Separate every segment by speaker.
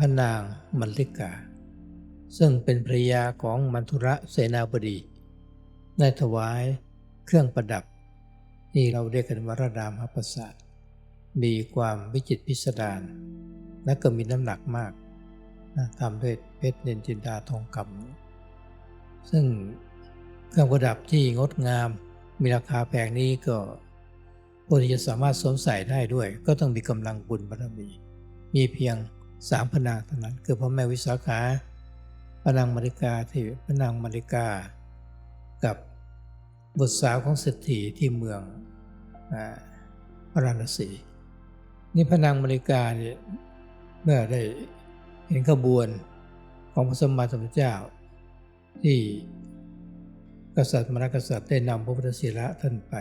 Speaker 1: พระนางมัลลิกา ซึ่งเป็นภรยาของมันทุระเสนาบดี ได้ถวายเครื่องประดับ ที่เราเรียกกันว่าระดามหประสาทมีความวิจิตพิสดารและก็มีน้ำหนักมากทำด้วยเพชรเนนจินดาทองคำซึ่งเครื่องประดับที่งดงาม มีราคาแพงนี้ก็ผู้ที่จะสามารถสวมใส่ได้ด้วย ก็ต้องมีกำลังบุญบารมี มีเพียง สามพนางเท่านั้น คือพระแม่วิสาขาพนางมาริกาที่พนางมาริกา กับบุตรสาวของเศรษฐีที่เมืองอพระราณสีนี่พนางมาริกาเนี่ยเมื่อได้เห็นขบวนของพระสมมาสมพุทธเจ้า ที่กษัตริย์มรกษัตริย์ได้นำพระพุทธศีละท่านไป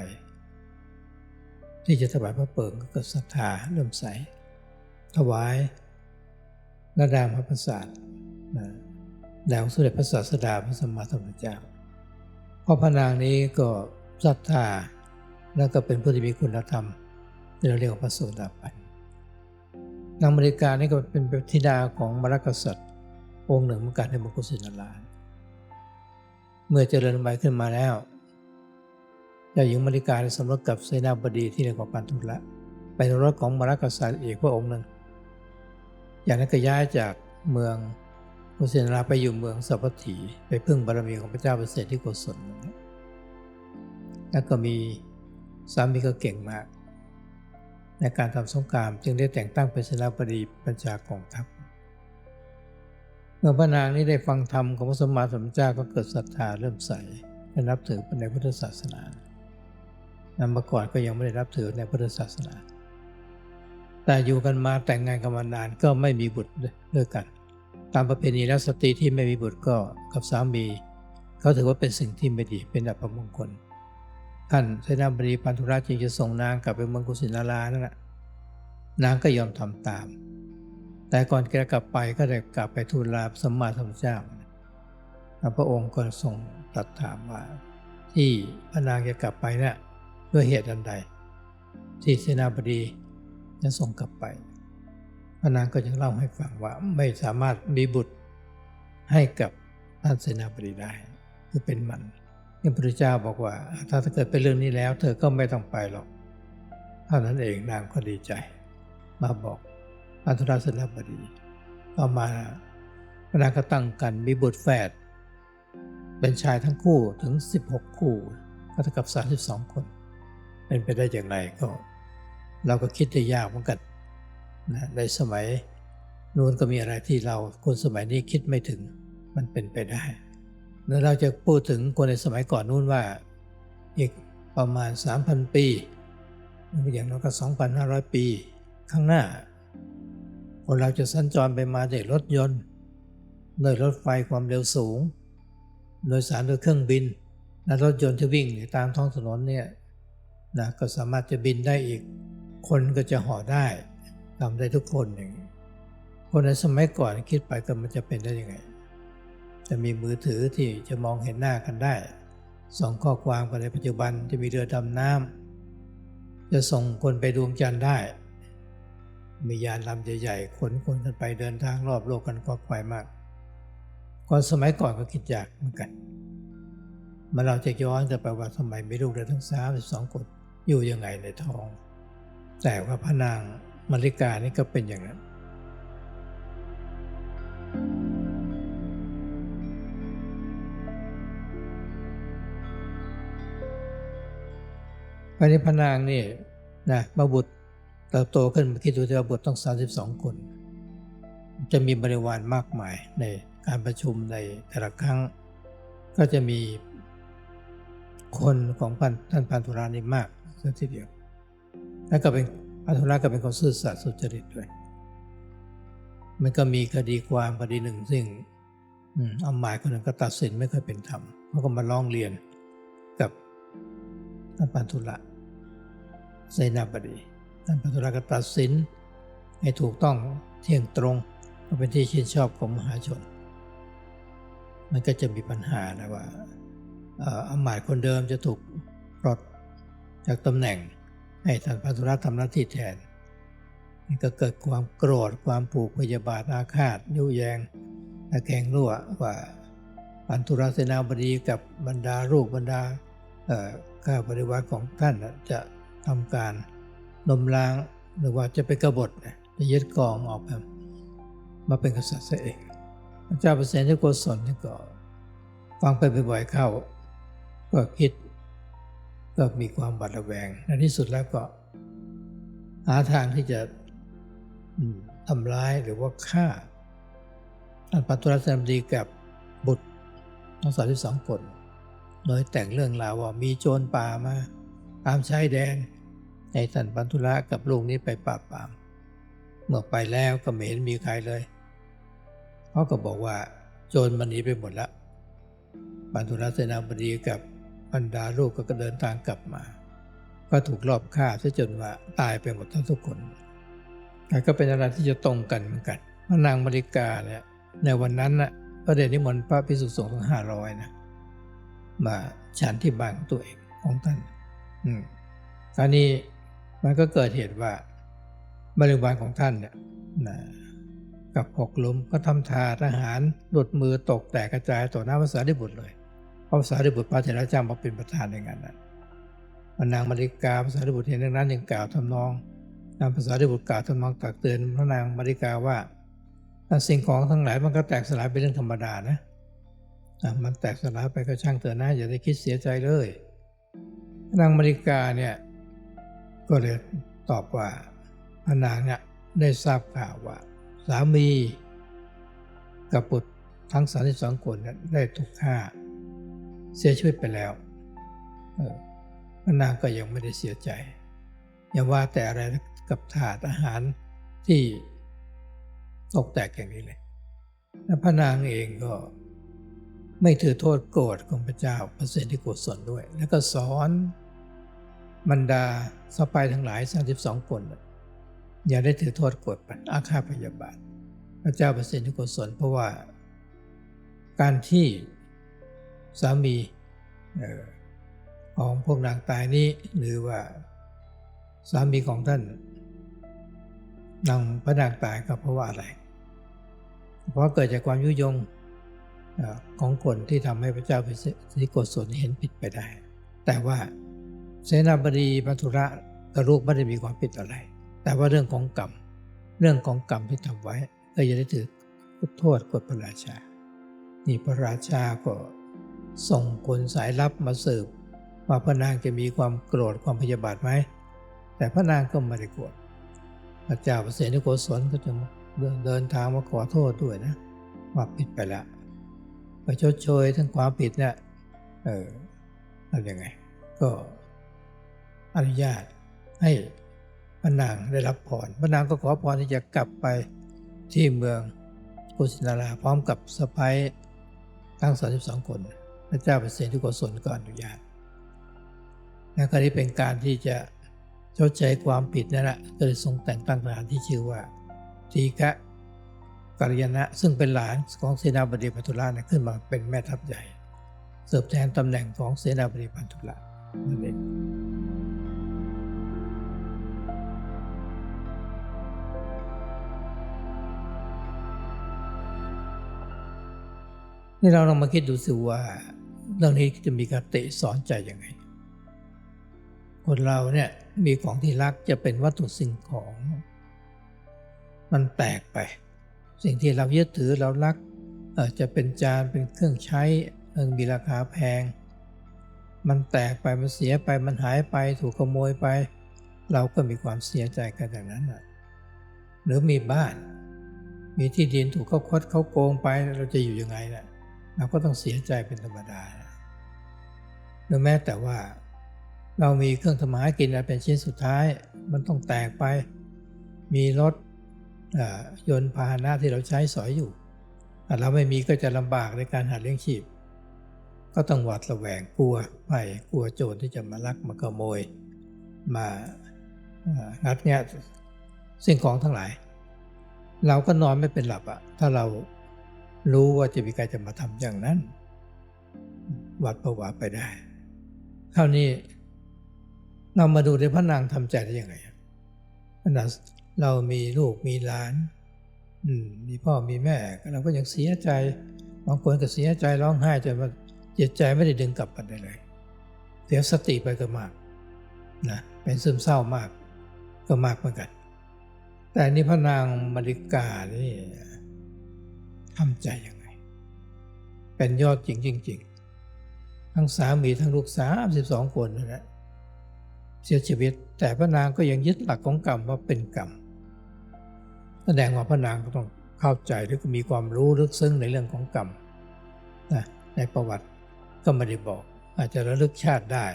Speaker 1: ที่จะถวายพระเปิงก็เกิดศรัทธาเริ่มใสถวาย นาดามพระประสาทนะดาวสุเด็จพระศาสดาพระสัมมาสัมพุทธเจ้าเพราะพระนางนี้ก็ศรัทธาแล้วก็เป็นผู้ที่มีคุณธรรมที่เราเรียกว่าพระโสดาบันนางมริกานี่ก็เป็นธิดาของมรกษัตริย์ องค์หนึ่งเหมือนกันในมกุสินาราเมื่อเจริญใบขึ้นมาแล้วเจ้าหญิงมริกาได้สมรสกับเสนาบดีที่เรียกว่าปันทุละไปในรถของมรกษัตริย์อีกพระองค์หนึ่ง อย่างนั้นก็ย้ายจากเมืองกุสินาราไปอยู่เมืองสัพพถีไปพึ่งบารมีของพระเจ้าประเสริฐที่โกศลแล้วก็มีสามีก็เก่งมาก ในการทำสงครามจึงได้แต่งตั้งเป็นสนาบดีบัญชากองทัพเมื่อพระนางนี้ได้ฟังธรรมของพระสมมาสมเจ้าก็เกิดศรัทธาเริ่มใสและนับถือในพุทธศาสนานำมาก่อนก็ยังไม่ได้รับถือในพุทธศาสนา แต่อยู่กันมาแต่งงานกันมานานก็ไม่มีบุตรด้วยกัน ตามประเพณีแล้วสตรีที่ไม่มีบุตรก็กับสามีเขาถือว่าเป็นสิ่งที่ไม่ดีเป็นอัปมงคลท่านเสนาบดีปันธุราจึงจะส่งนางกลับไปเมืองกุสินารานั่นแหละนางก็ยอมทำตาม แต่ก่อนแกกลับไปก็ได้กลับไปทูลลาสมมาสัมพุทธเจ้าพระองค์ก็ทรงตรัสถามว่า ที่พระนางจะกลับไปเนะี่ยด้วยเหตุอันใด ที่เสนาบดี จะส่งกลับไปพระนางก็จะเล่าให้ฟังว่าไม่สามารถมีบุตรให้กับท่านเสนาบดีได้ คือเป็นมันพระพุทธเจ้าบอกว่า ถ้าเกิดเป็นเรื่องนี้แล้ว เธอก็ไม่ต้องไปหรอกเท่านั้นเองนางก็ดีใจ มาบอกอันธุราเสนาบดีต่อมาพระนางก็ตั้งกันมีบุตรแฝดเป็นชายทั้งคู่ถึง 16 คู่ก็เท่ากับ 32 คน เป็นไปได้อย่างไรก็ เราก็คิดได้ยากเหมือนกันนะในสมัยนู้นก็มีอะไรที่เราคนสมัยนี้คิดไม่ถึงมันเป็นไปได้เมื่อเราจะพูดถึงคนในสมัยก่อนนู้นว่า อีกประมาณ 3,000 ปีอย่างน้อยก็ 2,500 ปี ข้างหน้า คนเราจะสัญจรไปมาด้วยรถยนต์โดยรถไฟความเร็วสูง โดยสารโดยเครื่องบินและรถยนต์ที่วิ่งตามท้องถนนเนี่ยนะก็สามารถจะบินได้อีก คนก็จะห่อได้ทำได้ทุกคนอย่างคนในสมัยก่อนคิดไปก็มันจะเป็นได้ยังไง จะมีมือถือที่จะมองเห็นหน้ากันได้ ส่งข้อความกันในปัจจุบันจะมีเรือดำน้ำจะส่งคนไปดวงจันทร์ได้ มียานลำใหญ่ๆขนคนกันไปเดินทางรอบโลกกันก็ไกลมากคนสมัยก่อนก็คิดยากเหมือนกันมาเราจะย้อนจะไปว่าทำไมไม่ลูกเรือทั้งสามสิบสองคนอยู่ยังไงในท้อง แต่ว่าพระนางมาริกานี่ก็เป็นอย่างนั้นภายในพระนางนี่นะมาบุตรเติบโตขึ้นมาคิดดูว่าบุตรต้อง 32 คน จะมีบริวารมากมายในการประชุมในแต่ละครั้ง ก็จะมีคนของท่านพันธุรานี่มากสัทีเดียว แล้วก็เป็นพันธุราก็เป็นคนซื่อสัตย์สุจริตด้วย มันก็มีคดีความคดีหนึ่งซึ่งอาหมายคนหนึ่งก็ตัดสินไม่เคยเป็นธรรมเขาก็มาร้องเรียนกับท่านพันธุระเสนาบดีท่านพันธุระก็ตัดสินให้ถูกต้องเที่ยงตรงก็เป็นที่ชื่นชอบของมหาชน มันก็จะมีปัญหานะว่าอามาตย์คนเดิมจะถูกปลดจากตำแหน่ง ให้ท่านพัทุรัตทำหน้าที่แทนนี่ก็เกิดความโกรธความผูกพยาบาทอาฆาตยุแยงตะแคงรั่วว่าอันธุรเสนาบดีกับบรรดาลูกบรรดาข้าบริวารของท่านจะทำการนมล้างหรือว่าจะไปกบฏจะยึดกองออกมามาเป็นกษัตริย์ซะเองพระเจ้าเปรตที่โกศลนี่ก็ฟังไปบ่อยๆเข้า ก็คิด ก็มีความบาดระแวงในที่สุดแล้วก็ หาทางที่จะทำร้ายหรือว่าฆ่าท่านปัตุรัสนดีกับบุตรทั้งสามสิบสองคนโดยแต่งเรื่องราวว่ามีโจรป่ามาตามชายแดนให้ท่านปันธุระกับลูกนี้ไปปราบปราม เมื่อไปแล้วก็ไม่เห็นมีใครเลยเขาก็บอกว่าโจรมันหนีไปหมดแล้วปันธุระเสนาบดีกับ บรรดาลูกก็เดินทางกลับมา ก็ถูกลอบฆ่าซะจนว่าตายไปหมดทั้งทุกคนแต่ก็เป็นอะไรที่จะตรงกันเหมือนกันพระนางมาริกาเนี่ยในวันนั้นน่ะก็ได้นิมนต์พระภิกษุสงฆ์ทั้งห้าร้อยนะมาฉันที่บ้านของตัวเองของท่านอืมราวนี้มันก็เกิดเหตุว่าบริวารของท่านเนี่ยนะกับหกล้มก็ทำทาทหารหลุดมือตกแตกกระจายต่อหน้าภาษาดิบุตรเลยเระภาษาดิบุตรพระเถระเจ้ามาเป็นประธานในงานนั้นพระนางมาริกาภาษาดิบุตรเห็นดังนั้นยังกล่าวทำนองนางภาษาดิบุตรกล่าวทำนองตักเตือนพระนางมาริกาว่าสิ่งของทั้งหลายมันก็แตกสลายเป็นเรื่องธรรมดานะมันแตกสลายไปก็ช่างเถอะนะอย่าได้คิดเสียใจเลยนางมาริกาเนี่ยก็เลยตอบว่าพระนางเนี่ยได้ทราบข่าวว่า สามีกับบุตรทั้ง32คนเนี่ยได้ถูกฆ่า เสียชีวิตไปแล้วพระนางก็ยังไม่ได้เสียใจ อย่าว่าแต่อะไรกับถาดอาหารที่ตกแตกอย่างนี้เลยและพระนางเองก็ไม่ถือโทษโกรธของพระเจ้าพระเสด็จโกศลด้วย แล้วก็สอนบรรดาสปายทั้งหลาย 32 คน อย่าได้ถือโทษโกรธอาฆาตพยาบาท พระเจ้าพระเสด็จโกศลเพราะว่า การที่ สามีของพวกนางตายนี้หรือว่าสามีของท่านนางพระนางตายก็เพราะว่าอะไร เพราะเกิดจากความยุยงของคนที่ทำให้พระเจ้าพิสิโกศลเห็นผิดไปได้ แต่ว่าเสนาบดีมัทุระกับลูกไม่ได้มีความผิดอะไร แต่ว่าเรื่องของกรรม เรื่องของกรรมที่ทำไว้ ก็อย่าได้ถือโทษกฎพระราชา นี่พระราชาก็ ส่งคนสายลับมาสืบว่าพระนางจะมีความโกรธความพยาบาทไหม แต่พระนางก็ไม่ได้โกรธพระเจ้าเปรตนิโกศลก็จะเดินทางมาขอโทษด้วยนะว่าผิดไปแล้วไปชดเชยทั้งความผิดเนี่ยเออทำยังไง ก็อนุญาตให้พระนางได้รับพรพระนางก็ขอพรที่จะกลับไปที่เมืองกุสินาราพร้อมกับสะพ้ายทั้ง32คน พระเจ้าเปรตนิโกศลก็อนุญาตและก็นี้เป็นการที่จะชดใช้ความผิดนั่นแหละก็เลยทรงแต่งตั้งทหารที่ชื่อว่าทีฆะกัลยาณะซึ่งเป็นหลานของเสนาบดีพันธุระนี่ยขึ้นมาเป็นแม่ทัพใหญ่เสิร์ฟแทนตำแหน่งของเสนาบดีพันธุระนั่นเองนี่เราลองมาคิดดูสิว่า เรื่องนี้จะมีการเตะสอนใจยังไง คนเราเนี่ยมีของที่รักจะเป็นวัตถุสิ่งของ มันแตกไป สิ่งที่เรายึดถือเรารักอ่อจะเป็นจานเป็นเครื่องใช้เออมีราคาแพง มันแตกไปมันเสียไปมันหายไปถูกขโมยไป เราก็มีความเสียใจกันอย่างนั้นนะหรือมีบ้าน มีที่ดินถูกเขาคดเขาโกงไปเราจะอยู่ยังไงน่ะ เราก็ต้องเสียใจเป็นธรรมดาหรือแม้แต่ว่าเรามีเครื่องทำมาหากินอะไรเป็นชิ้นสุดท้าย มันต้องแตกไป มีรถยนต์พาหนะที่เราใช้สอยอยู่ถ้าเราไม่มีก็จะลำบากในการหาเลี้ยงชีพ ก็ต้องหวาดระแวงกลัวภัยกลัวโจรที่จะมาลักมาขโมย มางัดแงะสิ่งของทั้งหลาย เราก็นอนไม่เป็นหลับอะถ้าเรา รู้ว่าจะมีใครจะมาทำอย่างนั้นหวัดประวาไปได้คราวนี้เรามาดูในพระนางทำใจได้ยังไงพระนางเรามีลูกมีหลานมมีพ่อมีแม่เราก็ยังเสียใจบางคนก็เสียใจร้องไห้จนว่าจิตใจไม่ได้ดึงกลับมาได้เลยเสียสติไปก็มากนะเป็นซึมเศร้ามากก็มากเหมือนกัน แต่นี่พระนางมาริกานี่ ทำใจยังไง เป็นยอดจริงจริงทั้งสามีทั้งลูกสามสิบสองคนนั่นแหละเสียชีวิต แต่พระนางก็ยังยึดหลักของกรรมว่าเป็นกรรมแสดงว่าพระนางก็ต้องเข้าใจหรือมีความรู้ลึกซึ้งในเรื่องของกรรมนะในประวัติก็ไม่ได้บอก อาจจะระลึกชาติได้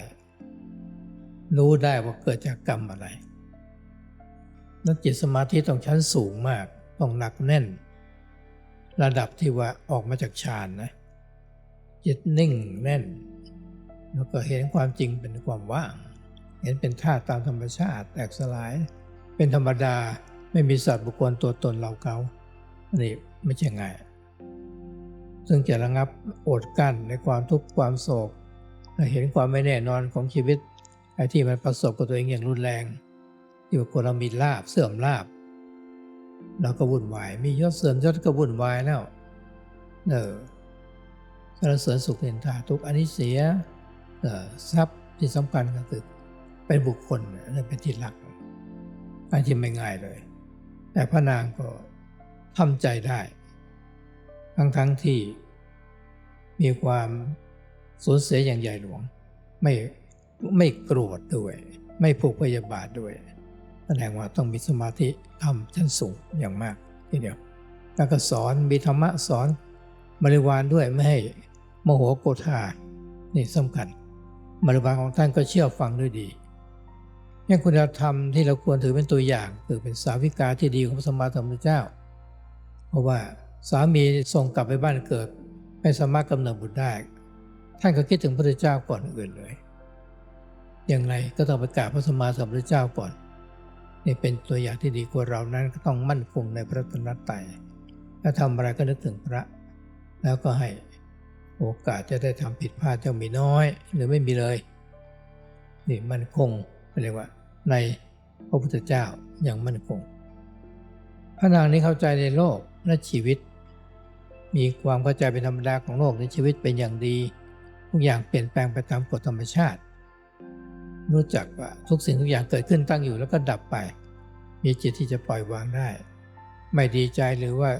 Speaker 1: รู้ได้ว่าเกิดจากกรรมอะไรนั้นจิตสมาธิต้องชั้นสูงมาก ต้องหนักแน่น ระดับที่ว่าออกมาจากฌานนะจิตนิ่งแน่น แล้วก็เห็นความจริงเป็นความว่าง เห็นเป็นธาตุตามธรรมชาติแตกสลาย เป็นธรรมดาไม่มีสัตว์บุคคลตัวตนเราเขาอันนี้ไม่ใช่ง่ายซึ่งจะระงับอดกั้นในความทุกข์ความโศก เห็นความไม่แน่นอนของชีวิตไอ้ที่มันประสบกับตัวเองอย่างรุนแรง ที่ว่าคนเรามีลาบเสื่อมลาบ เราก็วุ่นวาย มียศเสื่อมยศก็วุ่นวายแล้วเออสารเสริญสุขเนินทาทุกอันนี้เสียทรัพย์ที่สำคัญก็คือเป็นบุคคลนั่นเป็นที่หลักอันที่ไม่ง่ายเลย แต่พระนางก็ทำใจได้ ทั้งทั้งที่มีความสูญเสียอย่างใหญ่หลวง ไม่ไม่โกรธด้วย ไม่ผูกพยาบาทด้วย ดงว่าต้องมีสมาธิทำชั้นสูงอย่างมากทีเดียวแล้วก็สอนมีธรรมะสอนบริวารด้วยไม่ให้โมโหโกธานี่สำคัญบริวารของท่านก็เชื่อฟังด้วยดียังคุณธรรมที่เราควรถือเป็นตัวอย่างคือเป็นสาวิกาที่ดีของพระสมมาสัมพุทธเจ้า เพราะว่าสามีส่งกลับไปบ้านเกิด ไม่สามารถกำเนิดบุตรได้ ท่านก็คิดถึงพระเจ้าก่อนอื่นเลย อย่างไรก็ต้องไปกราบพระสมมาสัมพุทธเจ้าก่อน นี่เป็นตัวอย่างที่ดีกว่าเรานั้นก็ต้องมั่นคงในพระรัตนตรัยถ้าทำอะไรก็นึกถึงพระ แล้วก็ให้โอกาสจะได้ทำผิดพลาดจะมีน้อย หรือไม่มีเลย นี่มั่นคงเรียกว่า ในพระพุทธเจ้าอย่างมั่นคง พระนางนี้เข้าใจในโลกและชีวิต มีความเข้าใจเป็นธรรมดาของโลกในชีวิตเป็นอย่างดีทุกอย่างเปลี่ยนแปลงไปตามกฎธรรมชาติ รู้จักว่าทุกสิ่งทุกอย่างเกิดขึ้นตั้งอยู่แล้วก็ดับไป มีจิตที่จะปล่อยวางได้ ไม่ดีใจหรือว่า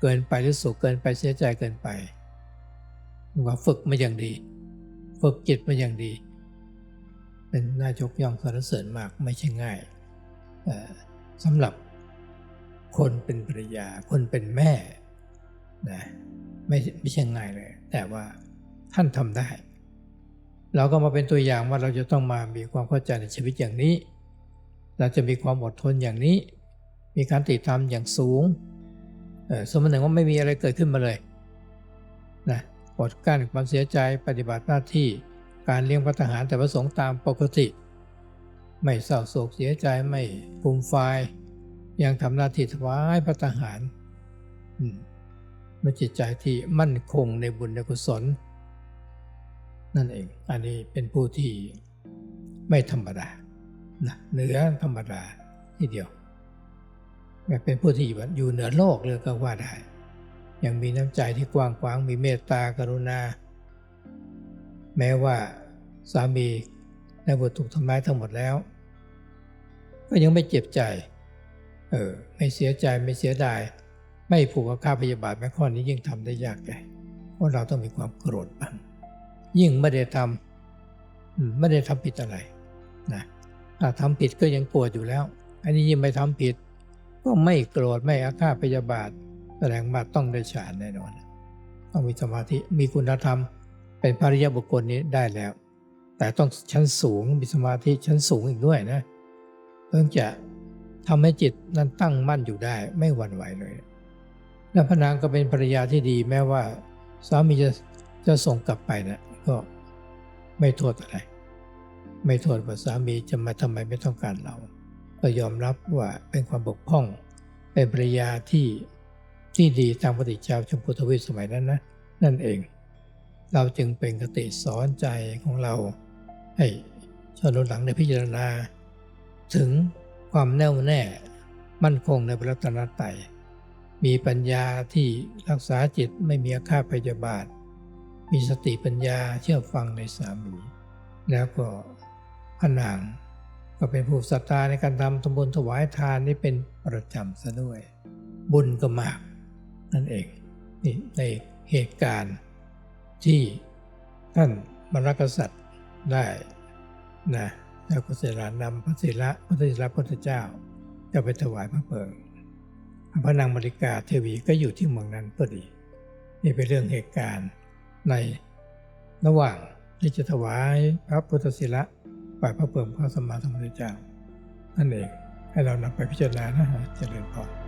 Speaker 1: เกินไปหรือสุขเกินไปเสียใจเกินไปว่าฝึกมาอย่างดี ฝึกจิตมาอย่างดี เป็นน่ายกย่องสรรเสริญมากไม่ใช่ง่ายสำหรับคนเป็นภรรยา คนเป็นแม่นะไม่ไม่ใช่ง่ายเลย แต่ว่าท่านทำได้ เราก็มาเป็นตัวอย่างว่าเราจะต้องมามีความเข้าใจในชีวิตอย่างนี้ เราจะมีความอดทนอย่างนี้ มีการติดตามอย่างสูงสมมติหนึ่งว่าไม่มีอะไรเกิดขึ้นมาเลยนะอดกั้นความเสียใจปฏิบัติหน้าที่การเลี้ยงพระทหารแต่ประสงค์ตามปกติ ไม่เศร้าโศกเสียใจไม่ภูมิไฟยังทำหน้าที่ถวายพระทหารมันจิตใจที่มั่นคงในบุญในกุศล นั่นเอง อันนี้เป็นผู้ที่ไม่ธรรมดานะเหนือธรรมดาทีเดียวเป็นผู้ที่อยู่เหนือโลกเลยก็ว่าได้ ยังมีน้ำใจที่กว้างขวางมีเมตตากรุณา แม้ว่าสามีในบทถูกทำร้ายทั้งหมดแล้ว ก็ยังไม่เจ็บใจ เออไม่เสียใจไม่เสียดาย ไม่ผูกกับข้าพยาบาทแม้ข้อนี้ยิ่งทำได้ยากใหญ่เพราะเราต้องมีความโกรธบ้าง ยิ่งไม่ได้ทำไม่ได้ทำผิดอะไรนะถ้าทำผิดก็ยังโกรธอยู่แล้ว อันนี้ยิ่งไม่ทำผิด ก็ไม่โกรธไม่อาฆาตพยาบาทแสดงว่าต้องได้ฌานแน่นอนต้องมีสมาธิมีคุณธรรม เป็นภริยบุคคลนี้ได้แล้ว แต่ต้องชั้นสูงมีสมาธิชั้นสูงอีกด้วยนะเพื่อจะทำให้จิตนั้นตั้งมั่นอยู่ได้ไม่หวั่นไหวเลยและพระนางก็เป็นภรรยาที่ดีแม้ว่าสามีจะจะส่งกลับไปนะ ก็ไม่โทษอะไร ไม่โทษว่าสามีจะมาทำไมไม่ต้องการเรา ก็ยอมรับว่าเป็นความบกพร่อง เป็นภรรยาที่ที่ดีตามปฏิเจ้าชมพูทวีสมัยนั้นนะนั่นเอง เราจึงเป็นกติสอนใจของเรา ให้ชนหลังในพิจารณา ถึงความแน่วแน่มั่นคงในพระรัตนตรัยมีปัญญาที่รักษาจิตไม่มีอาฆาตพยาบาท มีสติปัญญาเชื่อฟังในสามี แล้วก็พระนางก็เป็นผู้ศรัทธาในการทำทำบุญถวายทานนี่เป็นประจำซะด้วย บุญก็มาก นั่นเองนี่ในเหตุการณ์ที่ท่านมรรคษัตริย์ได้นะแล้วก็เสร็จแล้วนำพระศิละพระศิละพุทธเจ้า จะไปถวายพระเพลิงพระนางมาริกาเทวีก็อยู่ที่เมืองนั้นพอดี นี่เป็นเรื่องเหตุการณ์ ในระหว่างที่จะถวายพระพุทธศิละปล่ายพระเพิ่มพระสัมมาสัมพุทธเจ้านั่นเองให้เรานำไปพิจารณานะฮะเจริญพร